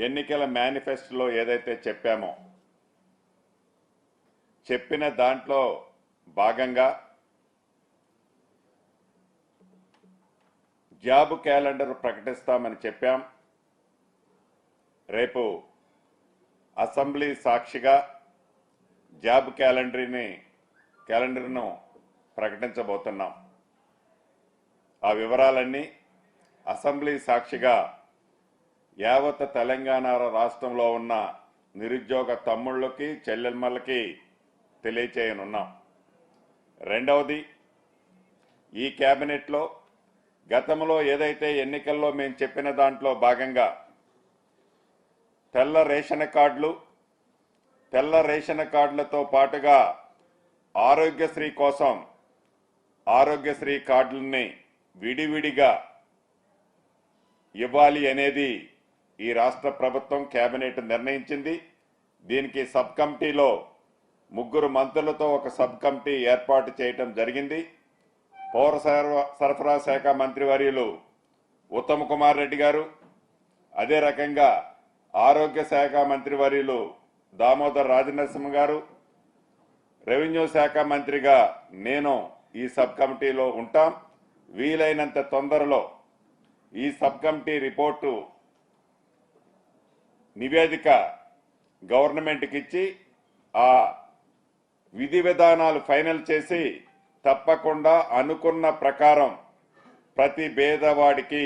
ఎన్నికల మేనిఫెస్టోలో ఏదైతే చెప్పామో చెప్పిన దాంట్లో భాగంగా జాబ్ క్యాలెండర్ ప్రకటిస్తామని చెప్పాం. రేపు అసెంబ్లీ సాక్షిగా జాబ్ క్యాలెండర్ని క్యాలెండర్ను ప్రకటించబోతున్నాం. ఆ వివరాలన్నీ అసెంబ్లీ సాక్షిగా యావత్ తెలంగాణ రాష్ట్రంలో ఉన్న నిరుద్యోగ తమ్ముళ్ళకి చెల్లెమ్మలకి తెలియచేయనున్నాం. రెండవది ఈ కేబినెట్లో గతంలో ఏదైతే ఎన్నికల్లో మేము చెప్పిన దాంట్లో భాగంగా తెల్ల రేషన్ కార్డులు తెల్ల రేషన్ కార్డులతో పాటుగా ఆరోగ్యశ్రీ కోసం ఆరోగ్యశ్రీ కార్డులని విడివిడిగా ఇవ్వాలి అనేది ఈ రాష్ట్ర ప్రభుత్వం కేబినెట్ నిర్ణయించింది. దీనికి సబ్ కమిటీలో ముగ్గురు మంత్రులతో ఒక సబ్ కమిటీ ఏర్పాటు చేయటం జరిగింది. పౌర సరఫరా- సరఫరా శాఖ మంత్రివర్యులు ఉత్తమ్ కుమార్ రెడ్డి గారు అదే రకంగా ఆరోగ్య శాఖ మంత్రివర్యులు దామోదర్ రాజనరసింహ గారు రెవెన్యూ శాఖ మంత్రిగా నేను ఈ సబ్ కమిటీలో ఉంటాం. వీలైనంత తొందరలో ఈ సబ్ కమిటీ రిపోర్టు నివేదిక గవర్నమెంట్కి ఇచ్చి ఆ విధి విధానాలు ఫైనల్ చేసి తప్పకుండా అనుకున్న ప్రకారం ప్రతి పేదవాడికి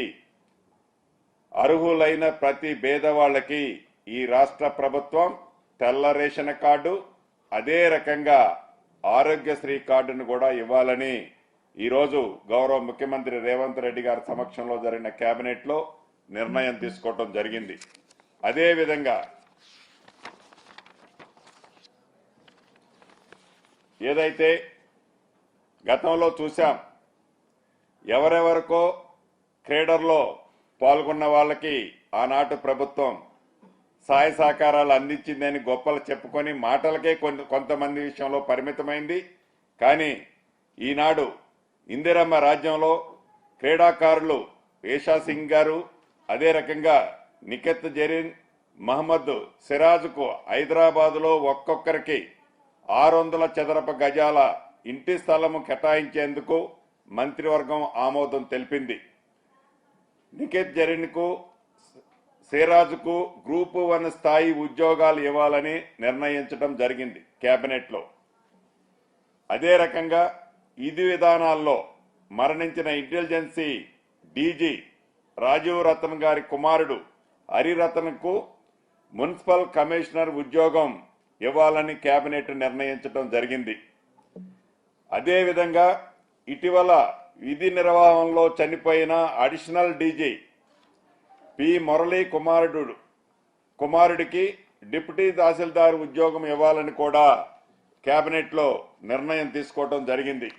అర్హులైన ప్రతి పేదవాళ్ళకి ఈ రాష్ట్ర ప్రభుత్వం తెల్ల రేషన్ కార్డు అదే రకంగా ఆరోగ్యశ్రీ కార్డును కూడా ఇవ్వాలని ఈరోజు గౌరవ ముఖ్యమంత్రి రేవంత్ రెడ్డి గారి సమక్షంలో జరిగిన కేబినెట్లో నిర్ణయం తీసుకోవటం జరిగింది. అదే విధంగా ఏదైతే గతంలో చూశాం ఎవరెవరికో క్రీడల్లో పాల్గొన్న వాళ్ళకి ఆనాటు ప్రభుత్వం సహాయ సహకారాలు అందించిందని గొప్పలు చెప్పుకొని మాటలకే కొంతమంది విషయంలో పరిమితమైంది. కానీ ఈనాడు ఇందిరమ్మ రాజ్యంలో క్రీడాకారులు ఏషా సింగ్ గారు అదే రకంగా నికెత్ జరీన్ మహమ్మద్ సిరాజ్కు హైదరాబాదులో ఒక్కొక్కరికి ఆరు వందల చదరపు గజాల ఇంటి స్థలము కేటాయించేందుకు మంత్రివర్గం ఆమోదం తెలిపింది. నికేత్ జరీన్కు సిరాజ్కు గ్రూప్ వన్ స్థాయి ఉద్యోగాలు ఇవ్వాలని నిర్ణయించడం జరిగింది కేబినెట్లో అదే రకంగా ఇది విధానాల్లో మరణించిన ఇంటెలిజెన్సీ డీజీ రాజీవ్ రతన్ గారి కుమారుడు హరిరతన్కు మున్సిపల్ కమిషనర్ ఉద్యోగం ఇవ్వాలని కేబినెట్ నిర్ణయించడం జరిగింది. అదేవిధంగా ఇటీవల విధి నిర్వహణలో చనిపోయిన అడిషనల్ డీజీ పి. మురళీ కుమారుడు కుమారుడికి డిప్యూటీ తహసీల్దార్ ఉద్యోగం ఇవ్వాలని కూడా కేబినెట్లో నిర్ణయం తీసుకోవడం జరిగింది.